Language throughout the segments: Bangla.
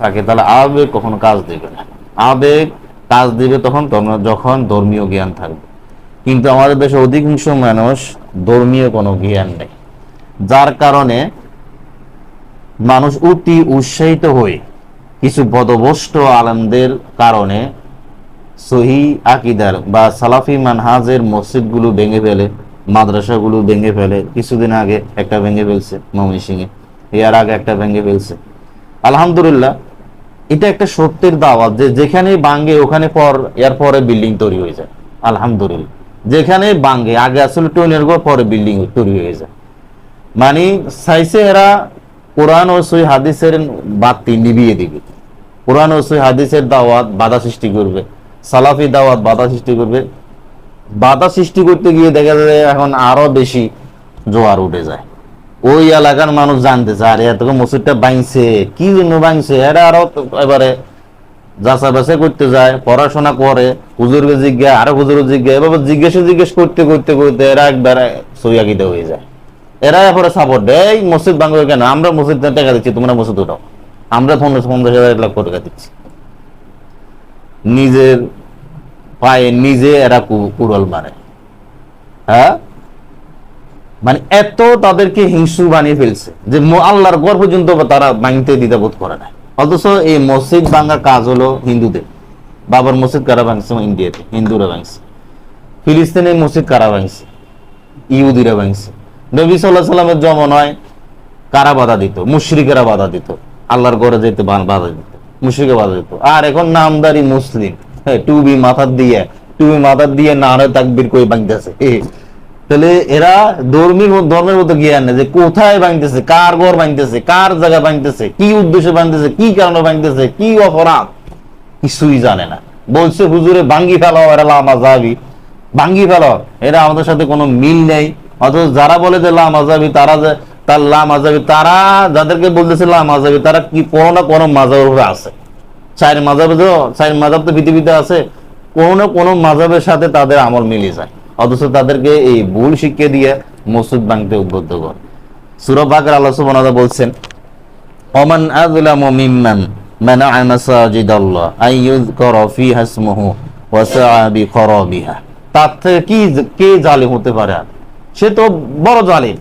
থাকে, তাহলে আবেগ কখনো কাজ দেবে না। আবেগ কাজ দিবে তখন তখন- যখন ধর্মীয় জ্ঞান থাকবে। কিন্তু আমাদের দেশে অধিকাংশ মানুষ ধর্মীয় কোনো জ্ঞান নেই। যার কারণে মানুষ অতি উৎসাহিত হয়ে কিছু পদভষ্ট আলমদের কারণে সহি আকিদার বা সালাফি মানহাজের মসজিদগুলো ভেঙে ফেলে, মাদ্রাসাগুলো ভেঙে ফেলে। কিছুদিন আগে একটা ভেঙে ফেলছে ময়মনসিংহে এর আগে একটা ভেঙে ফেলছে। আলহামদুলিল্লাহ এটা একটা সত্যের দাওয়াত যে যেখানে বাঙ্গে ওখানে পর, এর পরে বিল্ডিং তৈরি হয়ে যায়। আলহামদুলিল্লাহ। যেখানে বাঙ্গে আগে আসলে টনের ঘর, পরে বিল্ডিং তৈরি হয়ে যায়। মানে চাইছে এরা কোরআন ও সই হাদিসের বাতি নিভিয়ে দিবে। কোরআন ও সই হাদিসের দাওয়াত বাধা সৃষ্টি করবে। সালাফি দাওয়াত বাধা সৃষ্টি করবে। বাধা সৃষ্টি করতে গিয়ে দেখা যায় এখন আরও বেশি জোয়ার উঠে যায়। ওই এলাকার মানুষ জানতে চায়, আরে এত মসজিদটা ভাঙছে, কি জন্য ভাঙছে? এরা আরও এবারে যাচা বাছাই করতে যায়, পড়াশোনা করে, হুজুরকে জিজ্ঞা আরও হুজুর জিজ্ঞা এভাবে জিজ্ঞেস জিজ্ঞেস করতে করতে করতে এরা একবার সইয়াকিতে হয়ে যায়। এরা এরপরে সাপোর্ট দেয়, এই মসজিদ ভাঙবে কেন? আমরা মসজিদ টাকা দিচ্ছি, তোমরা মসজিদ উঠাও। আমরা পঞ্চাশ পঞ্চাশ হাজার লাখ টাকা দিচ্ছি। নিজের পায়ে নিজে এরা কুড়াল মারে। হ্যাঁ? মানে এত তাদেরকে হিংসু বানিয়ে ফেলছে যে আল্লাহর ঘর পর্যন্ত তারা ভাঙতে দ্বিধাবোধ করে না অথচ এই মসজিদ ভাঙার কাজ হলো হিন্দুদের। বাবার মসজিদ কারা ভাঙছে? ইন্ডিয়াতে। হিন্দুরা ভাঙছে। ফিলিস্তিনের মসজিদ কারা ভাঙছে? ইহুদিরা ভাঙছে। নবী সাল্লাহ সাল্লামের জমন হয় কারা বাধা দিত? মুশরিকেরা বাধা দিত। আল্লাহর ঘরে যেতে বাধা দিত। মুশরিকে বাধা দিত। আর এখন নামদারি মুসলিম। হ্যাঁ টুবি মাথার দিয়ে টুবি মাথার দিয়ে নারে তাকবির করে ভাঙতেছে তাহলে এরা ধর্মীর ধর্মের মতো জ্ঞান নেই যে কোথায় ভাঙতেছে, কার ঘর ভাঙতেছে, কার জায়গা ভাঙতেছে, কি উদ্দেশ্যে ভাঙতেছে, কি কারণে ভাঙতেছে, কি অপরাধ? কিছুই জানে না। বলছে, হুজুরে, ভাঙ্গি ফেলো এরা লামা যাবি ভাঙ্গি ফেলো এরা আমাদের সাথে কোনো মিল নেই। অথচ যারা বলে যে লামা যাবি তারা যে, তার লামা যাবি তারা যাদেরকে বলতেছে লামা যাবি তারা কি কোনো না কোনো মাজাবের উপরে আছে। চার মাজাবে তো, চার মাজাব তো পৃথিবীতে আছে। কোনো না কোনো মাজাবের সাথে তাদের আমল মিলে যায়। অথচ তাদেরকে এই ভুল শিক্ষা দিয়ে মসজিদ ভাঙতে উদ্বুদ্ধ করে। আল্লাহ সুবহানাহু বলছেন আযলামু মিম্মান তার থেকে কি কে হতে পারে? সে তো বড় জালিম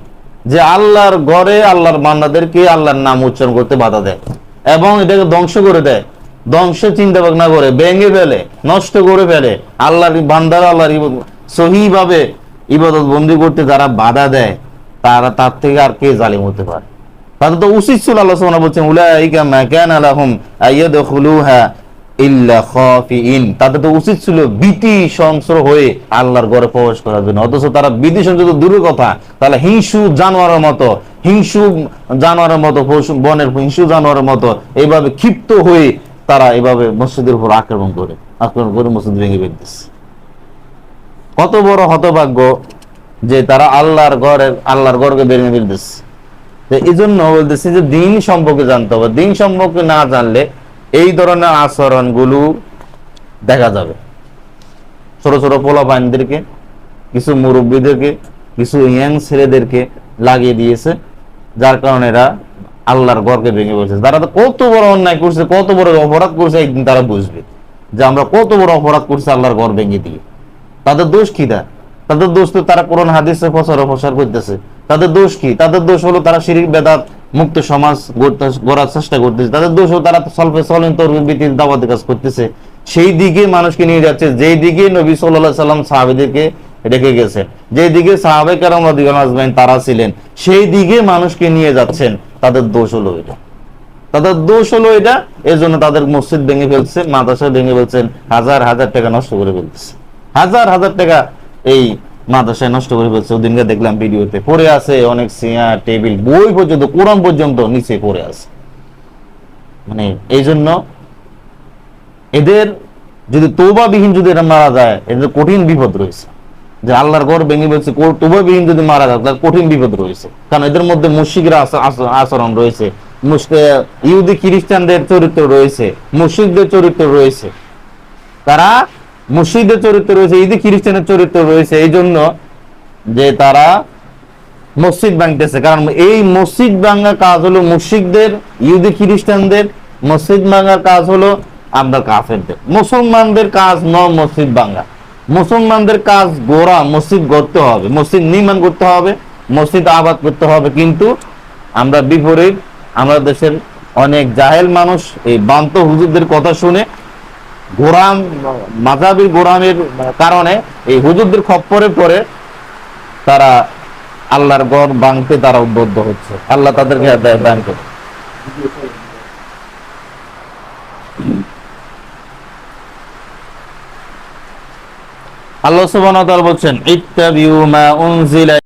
যে আল্লাহর ঘরে আল্লাহর বান্দাদেরকে আল্লাহর নাম উচ্চারণ করতে বাধা দেয় এবং এটাকে ধ্বংস করে দেয়। ধ্বংসের চিন্তা ভাবনা করে, ভেঙে ফেলে, নষ্ট করে ফেলে। আল্লাহর বান্দারা আল্লাহর সহিভাবে ইবাদত বন্দি করতে যারা বাধা দেয়, তারা তার থেকে আর কে জালিম হতে পারে? তাদের তো উচিত ছিল আল্লাহ সুবহানাহু বলছেন, উলাইকা মা কানা লাহুম আইয়াদখুলুহা ইল্লা খাফিইন তাদের তো উচিত ছিল ভীতি সংসর হয়ে আল্লাহর ঘরে প্রবেশ করার জন্য। অথচ তারা ভীতি সংযত দূরের কথা। তাহলে হিংসু জানোয়ারের মতো, হিংসু জানোয়ারের মতো বনের হিংসু জানোয়ারের মতো এইভাবে ক্ষিপ্ত হয়ে তারা এভাবে মসজিদের উপর আক্রমণ করে। আক্রমণ করে মসজিদ ভেঙে ফেলতেছে। কত বড় হতভাগ্য যে তারা আল্লাহর ঘরের আল্লাহর ঘরকে বেরিয়ে ফেলতেছে এই জন্য বলতেছি যে দিন সম্পর্কে জানতে হবে। দিন সম্পর্কে না জানলে এই ধরনের আচরণগুলো দেখা যাবে। ছোট ছোট পোলা পাইনদেরকে কিছু মুরব্বীদেরকে, কিছু ইয়াং ছেলেদেরকে লাগিয়ে দিয়েছে, যার কারণে এরা আল্লাহর ঘরকে ভেঙে পড়ছে। তারা তো কত বড় অন্যায় করছে, কত বড় অপরাধ করছে, একদিন তারা বুঝবে যে আমরা কত বড় অপরাধ করছি আল্লাহর ঘর ভেঙে দিয়ে। তাদের দোষ কি দা? তাদের দোষ তো তারা কোরআন, হাদিসে প্রচার প্রসার করতেছে। তাদের দোষ কি? তাদের দোষ হলো তারা শিরিক, বেদাত, মুক্ত সমাজ গড়ার চেষ্টা করতেছে। তাদের দোষ হলো তারা সল্পে চলেন তরবির দাওয়াতে কাজ করতেছে। সেই দিকে মানুষকে নিয়ে যাচ্ছে, যেই দিকে নবী সাল্লাল্লাহু সাল্লাম সাহাবিদেরকে রেখে গেছে, যেই দিকে সাহাবে কারাম আজমাইন তারা ছিলেন, সেই দিকে মানুষকে নিয়ে যাচ্ছেন, তাদের দোষ হলো এটা। তাদের দোষ হলো এটা এর জন্য তাদের মসজিদ ভেঙে ফেলছে, মাদ্রাসা ভেঙে ফেলছেন, হাজার হাজার টাকা নষ্ট করে ফেলতেছে। হাজার হাজার টাকা এই মাদ্রাসায় নষ্ট করে ফেলছে। ওদিনকে দেখলাম ভিডিওতে পড়ে আছে, অনেক চেয়ার, টেবিল, বই পর্যন্ত, কোরআন পর্যন্ত নিচে পড়ে আছে। মানে এই জন্য এদের যদি তোবাবিহীন যদি এরা মারা যায়, এদের কঠিন বিপদ রয়েছে। যে আল্লাহর ঘর ভেঙে বলছে তোবাবিহীন যদি মারা যায়, তার কঠিন বিপদ রয়েছে। কারণ এদের মধ্যে মুশিকরা আচরণ রয়েছে। ইহুদি খ্রিস্টানদের চরিত্র রয়েছে মুশিকদের চরিত্র রয়েছে। তারা মুসিদের চরিত্র রয়েছে ইদি খ্রিস্টানের চরিত্র রয়েছে, এই জন্য যে তারা মসজিদ ভাঙতেছে। কারণ এই মসজিদ ভাঙা কাজ হলো মুশিকদের ইহুদি খ্রিস্টানদের, মসজিদ ভাঙার কাজ হলো আপনার কাফেরদের। মুসলমানদের কাজ ন মসজিদ ভাঙা। মুসলমানদের কাজ গোড়া, মসজিদ গড়তে হবে। মসজিদ নির্মাণ করতে হবে, মসজিদ আবাদ করতে হবে। কিন্তু আমরা বিপরীত আমরা দেশের অনেক জাহেল মানুষ এই বান্ত হুজুরদের কথা শুনে গোরাম মাজাবি গোরামের কারণে এই হুজুরদের খপ্পরে পড়ে তারা আল্লাহর গড় ভাঙতে তারা উদ্বুদ্ধ হচ্ছে। আল্লাহ তাদেরকে দান করে আল্লাহ সুবহানাহু ওয়া তাআলা বলছেন, ইত্তাবিউ মা উনজিলা